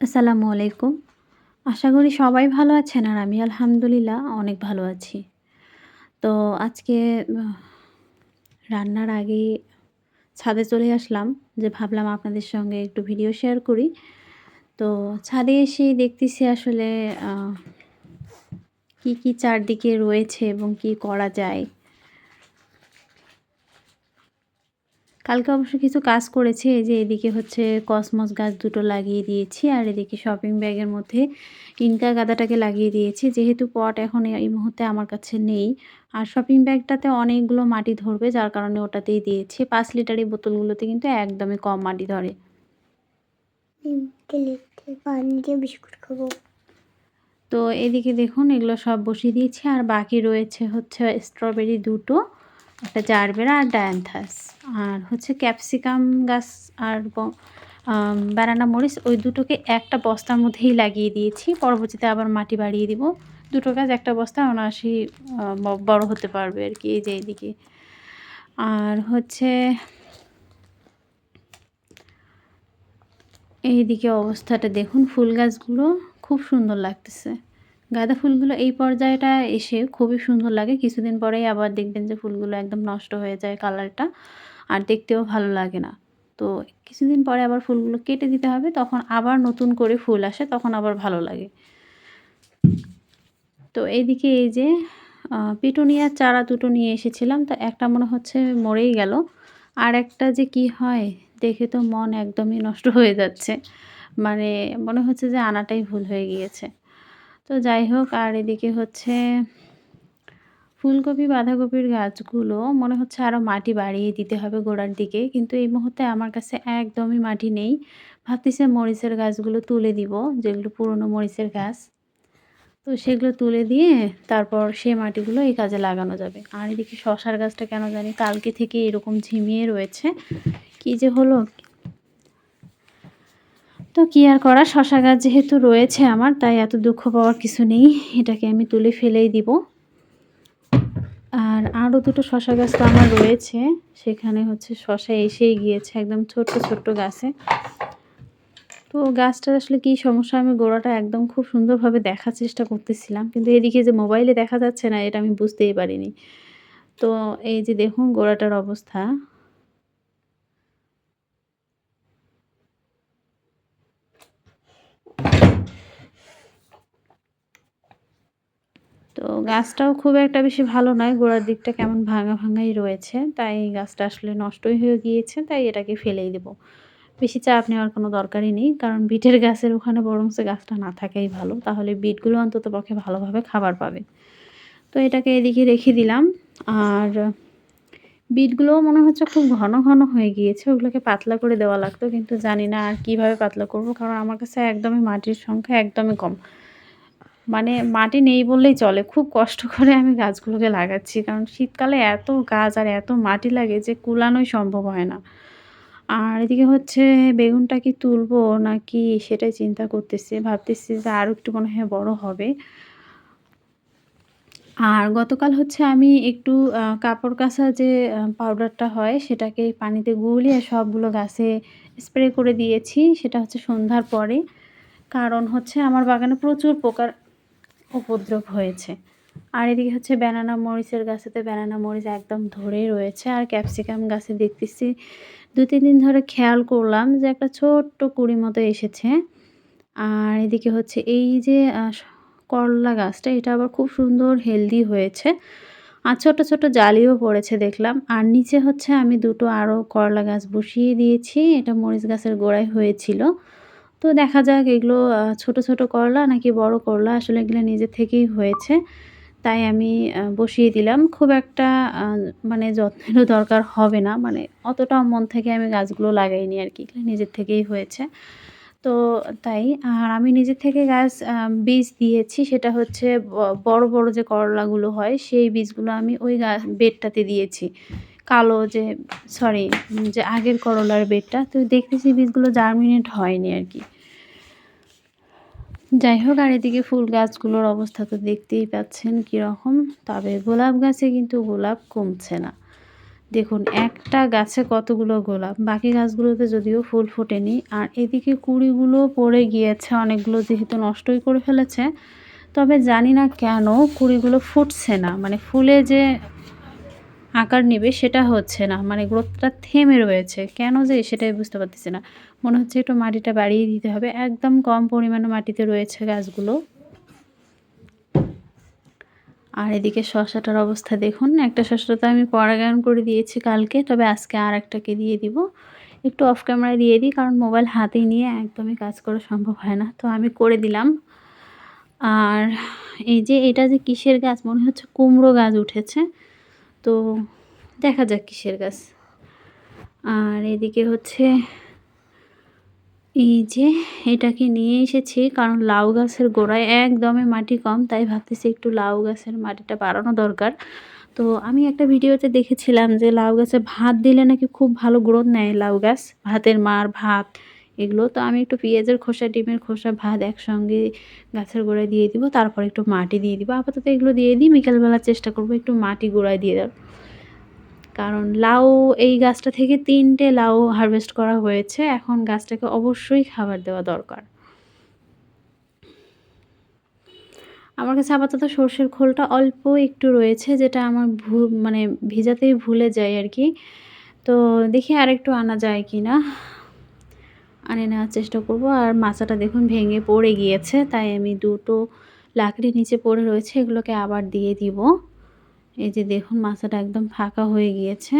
আসসালামু আলাইকুম। আশা করি সবাই ভালো আছেন আর আমি আলহামদুলিল্লাহ অনেক ভালো আছি। তো আজকে রান্নার আগে ছাদে চলে আসলাম যে ভাবলাম আপনাদের সঙ্গে একটু ভিডিও শেয়ার করি। তো ছাদে এসেই দেখতেছি আসলে কি কি চারদিকে রয়েছে এবং কি করা যায়। কালকে অবশ্য কিছু কাজ করেছি এই যে এদিকে হচ্ছে কসমস গাছ দুটো লাগিয়ে দিয়েছি আর এদিকে শপিং ব্যাগের মধ্যে ইনকা গাদাটাকে লাগিয়ে দিয়েছি। যেহেতু পট এখন এই মুহূর্তে আমার কাছে নেই। আর শপিং ব্যাগটাতে অনেকগুলো মাটি ধরবে যার কারণে ওটাতেই দিয়েছি। পাঁচ লিটার এই বোতলগুলোতে কিন্তু একদমই কম মাটি ধরে। বিস্কুট খাব। তো এদিকে দেখুন এগুলো সব বসিয়ে দিয়েছি। আর বাকি রয়েছে হচ্ছে স্ট্রবেরি দুটো। একটা জারবেরা আর ডায়ান্থাস। আর হচ্ছে ক্যাপসিকাম গাছ আর বেড়ানা মরিচ, ওই দুটোকে একটা বস্তার মধ্যেই লাগিয়ে দিয়েছি। পরবর্তীতে আবার মাটি বাড়িয়ে দিব। দুটো গাছ একটা বস্তা অনায়াসি বড় হতে পারবে আর কি এই যে এইদিকে। আর হচ্ছে এইদিকে অবস্থাটা দেখুন ফুল গাছগুলো। খুব সুন্দর লাগতেছে। গাঁদা ফুলগুলো এই পর্যায়টা এসে খুবই সুন্দর লাগে। কিছুদিন পরেই আবার দেখবেন যে ফুলগুলো একদম নষ্ট হয়ে যায় কালারটা, আর দেখতেও ভালো লাগে না। তো কিছুদিন পরে আবার ফুলগুলো কেটে দিতে হবে, তখন আবার নতুন করে ফুল আসে, তখন আবার ভালো লাগে। তো এইদিকে এই যে পিটুনিয়ার চারা দুটো নিয়ে এসেছিলাম, তো একটা মনে হচ্ছে মরেই গেল। আর একটা যে কি হয়, দেখে তো মন একদমই নষ্ট হয়ে যাচ্ছে। মানে মনে হচ্ছে যে আনাটাই ভুল হয়ে গিয়েছে। তো যাই হোক, আর এদিকে হচ্ছে ফুলকপি, বাঁধাকপির গাছগুলো মনে হচ্ছে আরও মাটি বাড়িয়ে দিতে হবে গোড়ার দিকে। কিন্তু এই মুহূর্তে আমার কাছে একদমই মাটি নেই। ভাবতেছে মরিচের গাছগুলো তুলে দিব, যেগুলো পুরনো মরিচের গাছ। তো সেগুলো তুলে দিয়ে তারপর সে মাটিগুলো এই কাজে লাগানো যাবে। আর এদিকে শশার গাছটা কেন জানি কালকে থেকে এরকম ঝিমিয়ে রয়েছে। কি যে হলো? তো কী আর করা? শশা গাছ যেহেতু রয়েছে আমার, তাই এত দুঃখ পাওয়ার কিছু নেই। এটাকে আমি তুলে ফেলেই দিব। আর আরও দুটো শশা গাছ তো আমার রয়েছে। সেখানে হচ্ছে শশা এসেই গিয়েছে একদম ছোট্ট ছোট্ট গাছে। তো গাছটার আসলে কী সমস্যা? আমি গোড়াটা একদম খুব সুন্দরভাবে দেখার চেষ্টা করতেছিলাম। কিন্তু এদিকে যে মোবাইলে দেখা যাচ্ছে না, এটা আমি বুঝতেই পারিনি। তো এই যে দেখুন গোড়াটার অবস্থা। তো গাছটাও খুব একটা বেশি ভালো নয়, গোড়ার দিকটা কেমন ভাঙা ভাঙাই রয়েছে, তাই গাছটা আসলে নষ্টই হয়ে গিয়েছে, তাই এটাকে ফেলেই দেব। বেশি চাপ নেওয়ার কোনো দরকারই নেই, কারণ বিটের গাছের ওখানে বরং সে গাছটা না থাকাই ভালো, তাহলে বিটগুলো অন্তত পক্ষে ভালোভাবে খাবার পাবে। তো এটাকে এদিকে রেখে দিলাম, আর বিটগুলোও মনে হচ্ছে খুব ঘন ঘন হয়ে গিয়েছে, ওগুলোকে পাতলা করে দেওয়া লাগতো, কিন্তু জানি না আর কীভাবে পাতলা করব, কারণ আমার কাছে একদমই মাটির সংখ্যা একদমই কম। মানে মাটি নেই বললেই চলে। খুব কষ্ট করে আমি গাছগুলোকে লাগাচ্ছি। কারণ শীতকালে এত গাছ আর এত মাটি লাগে যে কুলানোই সম্ভব হয় না। আর এদিকে হচ্ছে, বেগুনটা কি তুলবো নাকি সেটাই চিন্তা করতেছি। ভাবতেছি যে আরও একটু মনে হয় বড়ো হবে। আর গতকাল হচ্ছে আমি একটু কাপড় কাচা যে পাউডারটা হয় সেটাকে পানিতে গুলিয়ে সবগুলো গাছে স্প্রে করে দিয়েছি। সেটা হচ্ছে সন্ধ্যার পরে। কারণ হচ্ছে আমার বাগানে প্রচুর পোকার উপদ্রব হয়েছে। আর এদিকে হচ্ছে ব্যানানা মরিচের গাছেতে ব্যানানা মরিচ একদম ধরেই রয়েছে। আর ক্যাপসিকাম গাছে দেখতেছি দু, তিন দিন ধরে খেয়াল করলাম যে একটা ছোট্ট কুড়ি মতো এসেছে। আর এদিকে হচ্ছে এই যে করলা গাছটা, এটা আবার খুব সুন্দর হেলদি হয়েছে। আর ছোটো ছোটো জালিও পড়েছে দেখলাম। আর নিচে হচ্ছে আমি দুটো আরও করলা গাছ বসিয়ে দিয়েছি। এটা মরিচ গাছের গোড়ায় হয়েছিল। তো দেখা যাক এগুলো ছোট ছোট করলা নাকি বড় করলা, আসলে এগুলো নিজে থেকেই হয়েছে। তাই আমি বসিয়ে দিলাম। খুব একটা মানে যত্নেরও দরকার হবে না। মানে অতটা মন থেকে আমি গাছগুলো লাগাইনি আর কি। নিজের থেকেই হয়েছে। তো তাই, আর আমি নিজের থেকে গাছ বীজ দিয়েছি। সেটা হচ্ছে বড় বড় যে করলাগুলো হয়, সেই বীজগুলো আমি ওই গাছ বেডটাতে দিয়েছি। কালো যে সরি যে আগের করলার বেডটা তো দেখতেছি বীজগুলো জার্মিনেট হয়নি আর কি। যাই হোক, আর এদিকে ফুল গাছগুলোর অবস্থা তো দেখতেই পাচ্ছেন কীরকম। তবে গোলাপ গাছে কিন্তু গোলাপ কমছে না। দেখুন, একটা গাছে কতগুলো গোলাপ। বাকি গাছগুলোতে যদিও ফুল ফোটেনি। আর এদিকে কুড়িগুলো পড়ে গিয়েছে, অনেকগুলো যেহেতু নষ্টই করে ফেলেছে। তবে জানি না কেন কুড়িগুলো ফুটছে না। মানে ফুলে যে আকার নেবে সেটা হচ্ছে না। মানে গ্রোথটা থেমে রয়েছে। কেন যে সেটাই বুঝতে পারতেছি না। মনে হচ্ছে একটু মাটিটা বাড়িয়ে দিতে হবে। একদম কম পরিমাণে মাটিতে রয়েছে গাছগুলো। আর এদিকে শশাটার অবস্থা দেখুন। একটা শশা তো আমি পরাগায়ন করে দিয়েছি কালকে। তবে আজকে আর একটাকে দিয়ে দিব। একটু অফ ক্যামেরায় দিয়ে দিই, কারণ মোবাইল হাতে নিয়ে একদমই কাজ করা সম্ভব হয় না। তো আমি করে দিলাম। আর এই যে এটা যে কিসের গাছ? মনে হচ্ছে কুমড়ো গাছ উঠেছে। তো দেখা যাক কিসের গাছ। আর এদিকে হচ্ছে এই যে এটাকে নিয়ে এসেছি, কারণ লাউ গাছের গোড়ায় একদমই মাটি কম, তাই ভাবতেছি একটু লাউ গাছের মাটিটা বাড়ানো দরকার। তো আমি একটা ভিডিওতে দেখেছিলাম যে লাউ গাছে ভাত দিলে নাকি খুব ভালো গ্রোথ নেয় লাউ গাছ, ভাতের মার, ভাত। এগুলো। তো আমি একটু পেঁয়াজের খোসা, ডিমের খোসা, ভাত একসঙ্গে গাছের গোড়ায় দিয়ে দিব, তারপর একটু মাটি দিয়ে দিব। আপাতত এগুলো দিয়ে দিই, বিকেলবেলা চেষ্টা করব একটু মাটি গোড়ায় দিয়ে দেওয়ার। কারণ লাউ, এই গাছটা থেকে তিনটে লাউ হারভেস্ট করা হয়েছে, এখন গাছটাকে অবশ্যই খাবার দেওয়া দরকার। আমার কাছে আপাতত সর্ষের খোলটা অল্প একটু রয়েছে, যেটা আমার ভু মানে ভিজাতেই ভুলে যায় আর কি। তো দেখি আর একটু আনা যায় কি না আনে নেওয়ার চেষ্টা করব। আর মাচাটা দেখুন ভেঙে পড়ে গিয়েছে, তাই আমি দুটো লাকড়ি নিচে পড়ে রয়েছে, এগুলোকে আবার দিয়ে দিব। এই যে দেখুন মাছাটা একদম ফাঁকা হয়ে গিয়েছে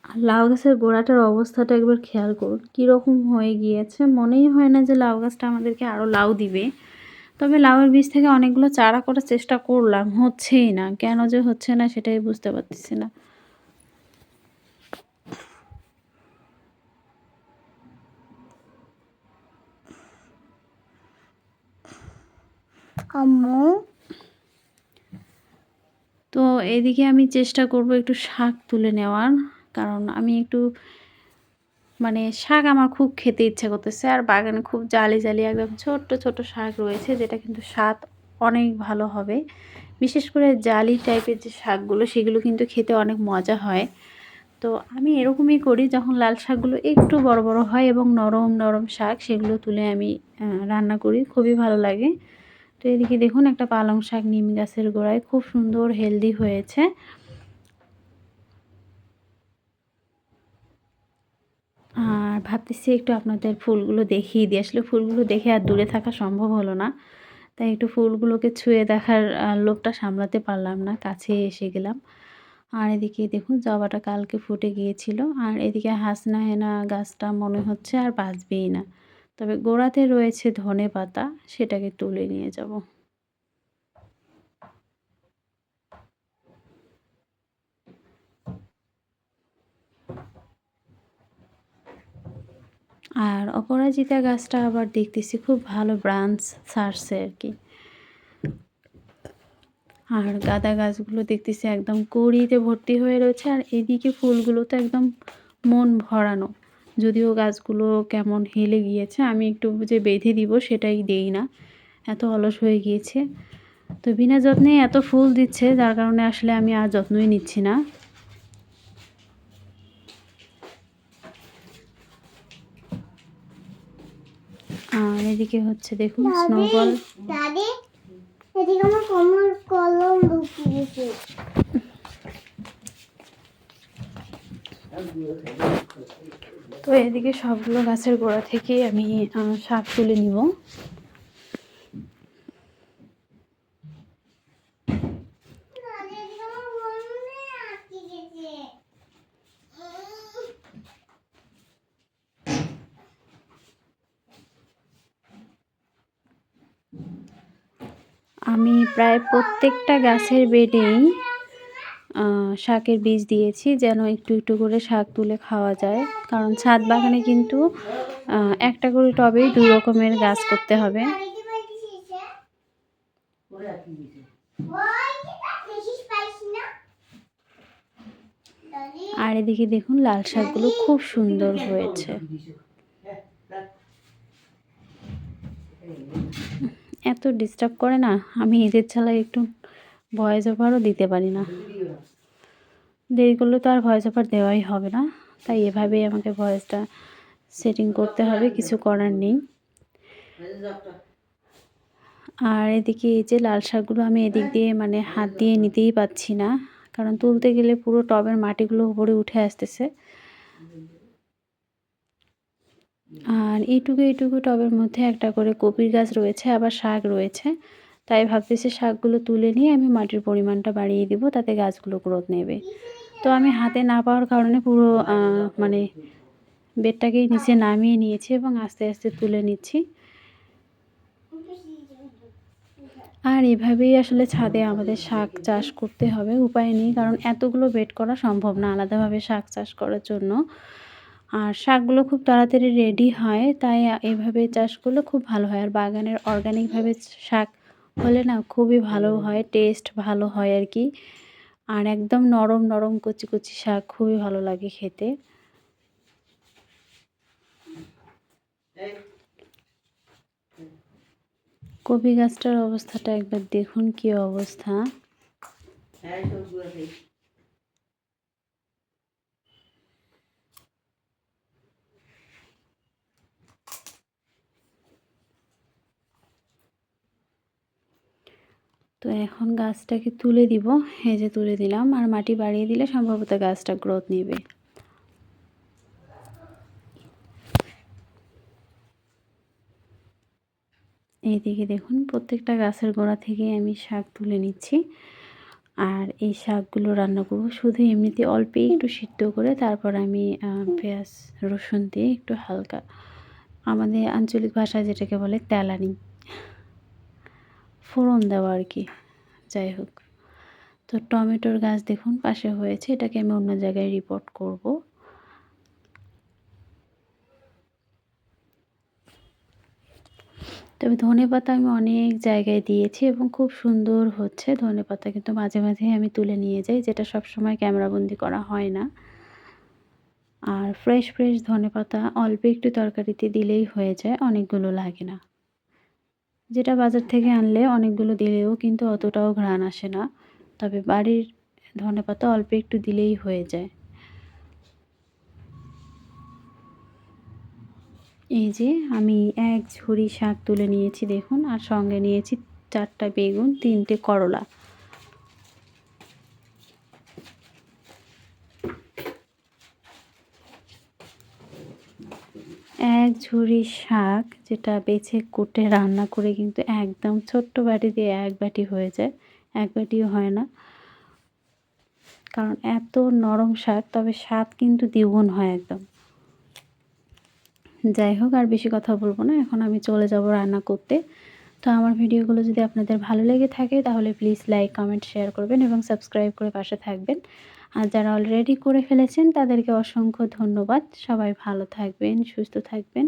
আর লাউ গাছের গোড়াটার অবস্থাটা একবার খেয়াল করুন। কীরকম হয়ে গিয়েছে? মনেই হয় না যে লাউ গাছটা আমাদেরকে আরও লাউ দিবে। তবে লাউয়ের বীজ থেকে অনেকগুলো চারা করার চেষ্টা করলাম হচ্ছেই না। কেন যে হচ্ছে না সেটাই বুঝতে পারতেছি না। আম্মু? তো এদিকে আমি চেষ্টা করব একটু শাক তুলে নেওয়ার। কারণ আমি একটু মানে শাক আমার খুব খেতে ইচ্ছা করতেছে। আর বাগানে খুব জালি জালি একদম ছোট্ট ছোট শাক রয়েছে, যেটা কিন্তু স্বাদ অনেক ভালো হবে। বিশেষ করে জালি টাইপের যে শাকগুলো, সেগুলো কিন্তু খেতে অনেক মজা হয়। তো আমি এরকমই করি, যখন লাল শাকগুলো একটু বড় বড় হয় এবং নরম নরম শাক, সেগুলো তুলে আমি রান্না করি, খুবই ভালো লাগে। তো এদিকে দেখুন, একটা পালং শাক, নিম গাছের গোড়ায় খুব সুন্দর হেলদি হয়েছে। আর ভাবতেছি একটু আপনাদের ফুলগুলো দেখিয়ে দিই। আসলে ফুলগুলো দেখে আর দূরে থাকা সম্ভব হলো না। তাই একটু ফুলগুলোকে ছুঁয়ে দেখার লোকটা সামলাতে পারলাম না, কাছে এসে গেলাম। আর এদিকে দেখুন, জবাটা কালকে ফুটে গিয়েছিল। আর এদিকে হাসনা হেনা গাছটা মনে হচ্ছে আর বাঁচবেই না। তবে গোড়াতে রয়েছে ধনে পাতা, সেটাকে তুলে নিয়ে যাব। আর অপরাজিতা গাছটা আবার দেখতেছি খুব ভালো ব্রাঞ্চ ছাড়ছে আর কি। আর গাঁদা গাছগুলো দেখতেছি একদম কড়িতে ভর্তি হয়ে রয়েছে আর এদিকে ফুলগুলো তো একদম মন ভরানো। যদিও গাছগুলো কেমন হেলে গিয়েছে, আমি একটু যে বেঁধে দিব সেটাই দেই না। এত অলস হয়ে গিয়েছে। তো বিনা যত্নে এত ফুল দিচ্ছে, যার কারণে আসলে আমি আর যত্নই নিচ্ছি না। আর এদিকে হচ্ছে দেখুন স্নোবল এদিকে আমার কমল কলম ঢুকিয়েছে তো এদিকে সবগুলো গাছের গোড়া থেকে আমি সাপ শাক তুলে নিব দাদি এদিকে আমার বন্ধু আটকে গেছে আমি প্রায় প্রত্যেকটা গাছের বেডেই শাকের বীজ দিয়েছি যেন একটু একটু করে শাক তুলে খাওয়া যায়। কারণ ছাদ বাগানে কিন্তু একটা করে টবেই দুই রকমের গাছ করতে হবে। আর এদিকে দেখুন, লাল শাকগুলো খুব সুন্দর হয়েছে। এত ডিস্টার্ব করে না, আমি এদের ছাড়া একটু ভয়েস ওভারও দিতে পারি না। দেরি করলে তো আর ভয়েস ওভার দেওয়াই হবে না, তাই এভাবেই আমাকে ভয়েসটা সেটিং করতে হবে, কিছু করার নেই। আর এদিকে এই যে লাল শাকগুলো আমি এদিক দিয়ে মানে হাত দিয়ে নিতেই পাচ্ছি না, কারণ তুলতে গেলে পুরো টবের মাটিগুলো উপরে উঠে আসতেছে। আর এইটুকু এইটুকু টবের মধ্যে একটা করে কপির গাছ রয়েছে, আবার শাক রয়েছে। তাই ভাবতেছি শাকগুলো তুলে নিয়ে আমি মাটির পরিমাণটা বাড়িয়ে দিব, তাতে গাছগুলো গ্রোথ নেবে। তো আমি হাতে না পাওয়ার কারণে পুরো মানে বেডটাকেই নিচে নামিয়ে নিয়েছি এবং আস্তে আস্তে তুলে নিচ্ছি। আর এভাবেই আসলে ছাদে আমাদের শাক চাষ করতে হবে, উপায় নেই, কারণ এতগুলো বেড করা সম্ভব না আলাদাভাবে শাক চাষ করার জন্য। আর শাকগুলো খুব তাড়াতাড়ি রেডি হয়, তাই এভাবে চাষ করলে খুব ভালো হয়। আর বাগানের অর্গানিকভাবে শাক হলে না খুবই ভালো হয় টেস্ট ভালো হয় আর কি। আর একদম নরম নরম কচি কচি শাক খুবই ভালো লাগে খেতে। কপি গাছটার অবস্থাটা একবার দেখুন কি অবস্থা। তো এখন গাছটাকে তুলে দিব। এই যে তুলে দিলাম। আর মাটি বাড়িয়ে দিলে সম্ভবত গাছটা গ্রোথ নেবে। এইদিকে দেখুন, প্রত্যেকটা গাছের গোড়া থেকে আমি শাক তুলে নিচ্ছি। আর এই শাকগুলো রান্না করব শুধু এমনিতে অল্প একটু সিদ্ধ করে, তারপর আমি পেঁয়াজ, রসুন দিয়ে একটু হালকা আমাদের আঞ্চলিক ভাষায় যেটাকে বলে তেলানি। ফোড়ন দেওয়া আর কি। যাই হোক। তো টমেটোর গাছ দেখুন, পাশে হয়েছে। এটাকে আমি অন্য জায়গায় রিপোর্ট করব। তবে ধনে পাতা আমি অনেক জায়গায় দিয়েছি এবং খুব সুন্দর হচ্ছে। ধনে পাতা কিন্তু মাঝে মাঝে আমি তুলে নিয়ে যাই, যেটা সব সময় ক্যামেরাবন্দি করা হয় না। আর ফ্রেশ ফ্রেশ ধনে পাতা অল্প একটু তরকারিতে দিলেই হয়ে যায়, অনেকগুলো লাগে না। যেটা বাজার থেকে আনলে অনেকগুলো দিলেও কিন্তু অতটাও ঘ্রাণ আসে না। তবে বাড়ির ধনে পাতা অল্প একটু দিলেই হয়ে যায়। এই যে আমি এক ঝুড়ি শাক তুলে নিয়েছি দেখুন, আর সঙ্গে নিয়েছি চারটা বেগুন, তিনটে করলা। এক ঝুড়ি শাক যেটা বেছে কুটে রান্না করে কিন্তু একদম ছোট্ট বাটি দিয়ে এক বাটি হয়ে যায়। এক বাটিও হয় না। কারণ এত নরম শাক তবে স্বাদ কিন্তু দ্বিগুণ হয় একদম। যাই হোক, আর বেশি কথা বলব না। এখন আমি চলে যাব রান্না করতে। তো আমার ভিডিওগুলো যদি আপনাদের ভালো লেগে থাকে, তাহলে প্লিজ লাইক, কমেন্ট, শেয়ার করবেন এবং সাবস্ক্রাইব করে পাশে থাকবেন। আর যারা অলরেডি করে ফেলেছেন, তাদেরকে অসংখ্য ধন্যবাদ। সবাই ভালো থাকবেন, সুস্থ থাকবেন।